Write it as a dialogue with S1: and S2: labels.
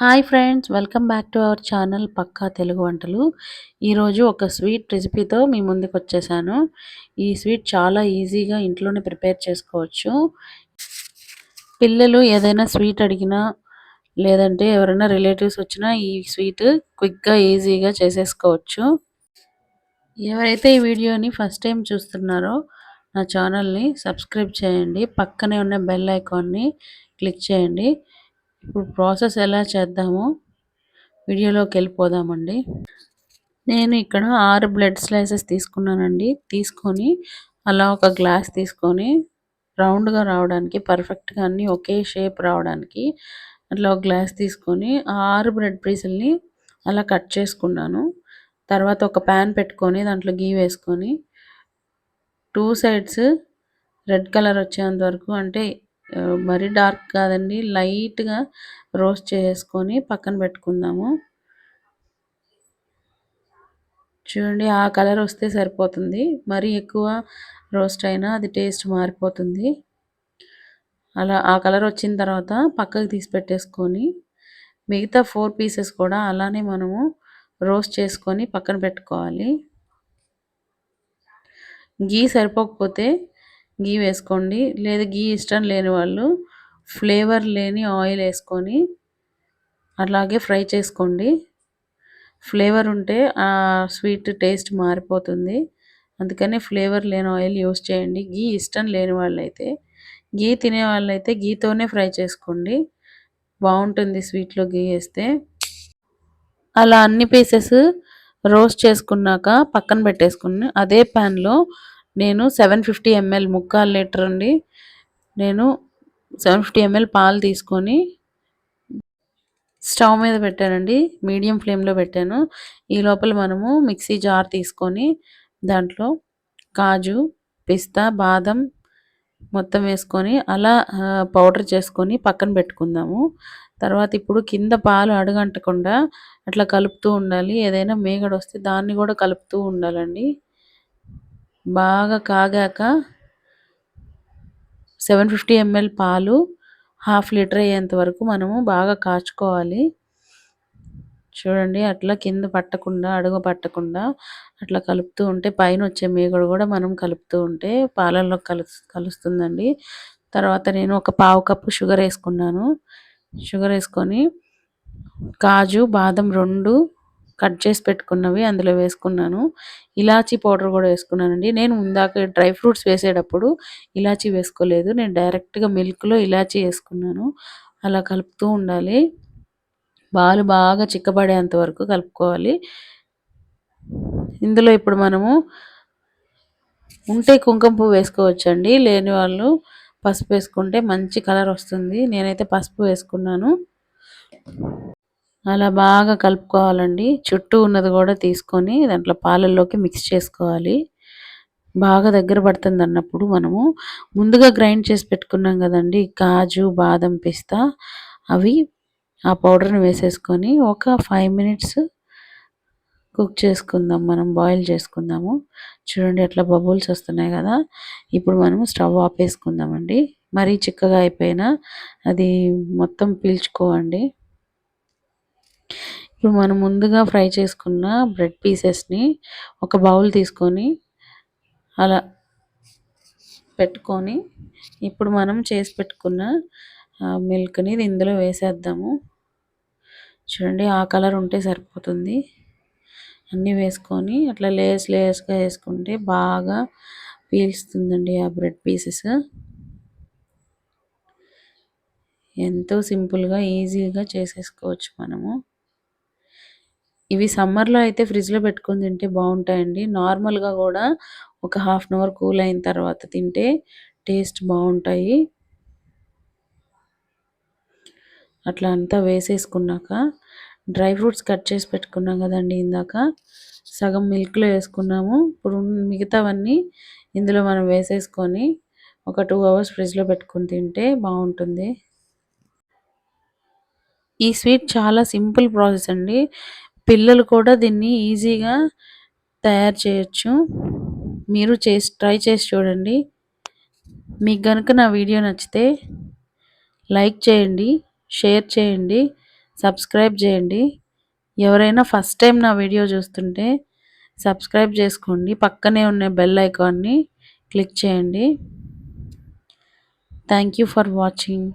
S1: Hi friends welcome back to our channel పక్కా తెలుగు వంటలు. ఈరోజు ఒక స్వీట్ రెసిపీతో మీ ముందుకు వచ్చేసాను. ఈ స్వీట్ చాలా ఈజీగా ఇంట్లోనే ప్రిపేర్ చేసుకోవచ్చు. పిల్లలు ఏదైనా స్వీట్ అడిగినా లేదంటే ఎవరైనా రిలేటివ్స్ వచ్చినా ఈ స్వీట్ క్విక్గా ఈజీగా చేసేసుకోవచ్చు. ఎవరైతే ఈ వీడియోని ఫస్ట్ టైం చూస్తున్నారో నా ఛానల్ని సబ్స్క్రైబ్ చేయండి. పక్కనే ఉన్న బెల్ ఐకాన్ని క్లిక్ చేయండి. ఇప్పుడు ప్రాసెస్ ఎలా చేద్దామో వీడియోలోకి వెళ్ళిపోదామండి. నేను ఇక్కడ ఆరు బ్లడ్ స్లైసెస్ తీసుకున్నానండి. తీసుకొని అలా ఒక గ్లాస్ తీసుకొని రౌండ్గా రావడానికి పర్ఫెక్ట్గా అన్నీ ఒకే షేప్ రావడానికి అట్లా ఒక గ్లాస్ తీసుకొని ఆరు బ్రెడ్ పీసుల్ని అలా కట్ చేసుకున్నాను. తర్వాత ఒక ప్యాన్ పెట్టుకొని దాంట్లో గీ వేసుకొని టూ సైడ్స్ రెడ్ కలర్ వచ్చేంత వరకు అంటే మరీ డార్క్ కాదండి. లైట్గా రోస్ట్ చేసుకొని పక్కన పెట్టుకుందాము. చూడండి ఆ కలర్ వస్తే సరిపోతుంది. మరీ ఎక్కువ రోస్ట్ అయినా అది టేస్ట్ మారిపోతుంది. అలా ఆ కలర్ వచ్చిన తర్వాత పక్కకు తీసి పెట్టేసుకొని మిగతా ఫోర్ పీసెస్ కూడా అలానే మనము రోస్ట్ చేసుకొని పక్కన పెట్టుకోవాలి. గీ సరిపోకపోతే గీ వేసుకోండి. లేదు గీ ఇష్టం లేని వాళ్ళు ఫ్లేవర్ లేని ఆయిల్ వేసుకొని అలాగే ఫ్రై చేసుకోండి. ఫ్లేవర్ ఉంటే ఆ స్వీట్ టేస్ట్ మారిపోతుంది. అందుకని ఫ్లేవర్ లేని ఆయిల్ యూస్ చేయండి. గీ ఇష్టం లేని వాళ్ళైతే గీ తినే వాళ్ళైతే గీతోనే ఫ్రై చేసుకోండి. బాగుంటుంది స్వీట్లో గీ వేస్తే. అలా అన్ని పీసెస్ రోస్ట్ చేసుకున్నాక పక్కన పెట్టేసుకుని అదే ప్యాన్లో నేను సెవెన్ ఫిఫ్టీ ఎంఎల్ ముక్కాలు లీటర్ అండి. నేను సెవెన్ ఫిఫ్టీ ఎంఎల్ పాలు తీసుకొని స్టవ్ మీద పెట్టానండి. మీడియం ఫ్లేమ్లో పెట్టాను. ఈ లోపల మనము మిక్సీ జార్ తీసుకొని దాంట్లో కాజు పిస్తా బాదం మొత్తం వేసుకొని అలా పౌడర్ చేసుకొని పక్కన పెట్టుకుందాము. తర్వాత ఇప్పుడు కింద పాలు అడుగంటకుండా అట్లా కలుపుతూ ఉండాలి. ఏదైనా మేగడ వస్తే దాన్ని కూడా కలుపుతూ ఉండాలండి. బాగా కాగాక సెవెన్ ఫిఫ్టీ ఎంఎల్ పాలు హాఫ్ లీటర్ అయ్యేంత వరకు మనము బాగా కాచుకోవాలి. చూడండి అట్లా కింద పట్టకుండా అడుగు పట్టకుండా అట్లా కలుపుతూ ఉంటే పైన వచ్చే మేగడు కూడా మనం కలుపుతూ ఉంటే పాలల్లో కలు కలుస్తుందండి. తర్వాత నేను ఒక పావు కప్పు షుగర్ వేసుకున్నాను. షుగర్ వేసుకొని కాజు బాదం రెండు కట్ చేసి పెట్టుకున్నవి అందులో వేసుకున్నాను. ఇలాచీ పౌడర్ కూడా వేసుకున్నానండి. నేను ఇందాక డ్రై ఫ్రూట్స్ వేసేటప్పుడు ఇలాచీ వేసుకోలేదు. నేను డైరెక్ట్గా మిల్క్లో ఇలాచీ వేసుకున్నాను. అలా కలుపుతూ ఉండాలి. పాలు బాగా చిక్కబడేంత వరకు కలుపుకోవాలి. ఇందులో ఇప్పుడు మనము ఉంటే కుంకుమ పువ్వు వేసుకోవచ్చండి. లేని వాళ్ళు పసుపు వేసుకుంటే మంచి కలర్ వస్తుంది. నేనైతే పసుపు వేసుకున్నాను. అలా బాగా కలుపుకోవాలండి. చుట్టూ ఉన్నది కూడా తీసుకొని దాంట్లో పాలల్లోకి మిక్స్ చేసుకోవాలి. బాగా దగ్గర పడుతుంది అన్నప్పుడు మనము. ముందుగా గ్రైండ్ చేసి పెట్టుకున్నాం కదండి కాజు బాదం పిస్తా. అవి ఆ పౌడర్ని వేసేసుకొని ఒక ఫైవ్ మినిట్స్ కుక్ చేసుకుందాం. మనం బాయిల్ చేసుకుందాము. చూడండి అట్లా బబుల్స్ వస్తున్నాయి కదా. ఇప్పుడు మనము స్టవ్ ఆపేసుకుందామండి. మరీ చిక్కగా అయిపోయినా అది మొత్తం పీల్చుకోవండి. ఇప్పుడు మనం ముందుగా ఫ్రై చేసుకున్న బ్రెడ్ పీసెస్ని ఒక బౌల్ తీసుకొని అలా పెట్టుకొని ఇప్పుడు మనం చేసి పెట్టుకున్న మిల్క్ని ఇందులో వేసేద్దాము. చూడండి ఆ కలర్ ఉంటే సరిపోతుంది. అన్నీ వేసుకొని అట్లా లేయర్స్ లేయర్స్గా వేసుకుంటే బాగా పీల్స్తుందండి ఆ బ్రెడ్ పీసెస్. ఎంతో సింపుల్గా ఈజీగా చేసేసుకోవచ్చు మనము. ఇవి సమ్మర్లో అయితే ఫ్రిడ్జ్లో పెట్టుకొని తింటే బాగుంటాయండి. నార్మల్గా కూడా ఒక హాఫ్ అన్ అవర్ కూల్ అయిన తర్వాత తింటే టేస్ట్ బాగుంటాయి. అట్లా అంతా వేసేసుకున్నాక డ్రై ఫ్రూట్స్ కట్ చేసి పెట్టుకున్నాం కదండి ఇందాక. సగం మిల్క్లో వేసుకున్నాము. ఇప్పుడు మిగతావన్నీ ఇందులో మనం వేసేసుకొని ఒక టూ అవర్స్ ఫ్రిడ్జ్లో పెట్టుకుని తింటే బాగుంటుంది. ఈ స్వీట్ చాలా సింపుల్ ప్రాసెస్ అండి. పిల్లలు కూడా దీన్ని ఈజీగా తయారు చేయొచ్చు. మీరు చేసి ట్రై చేసి చూడండి. మీకు కనుక నా వీడియో నచ్చితే లైక్ చేయండి షేర్ చేయండి సబ్స్క్రైబ్ చేయండి. ఎవరైనా ఫస్ట్ టైం నా వీడియో చూస్తుంటే సబ్స్క్రైబ్ చేసుకోండి. పక్కనే ఉన్న బెల్ ఐకాన్ని క్లిక్ చేయండి. Thank you for watching.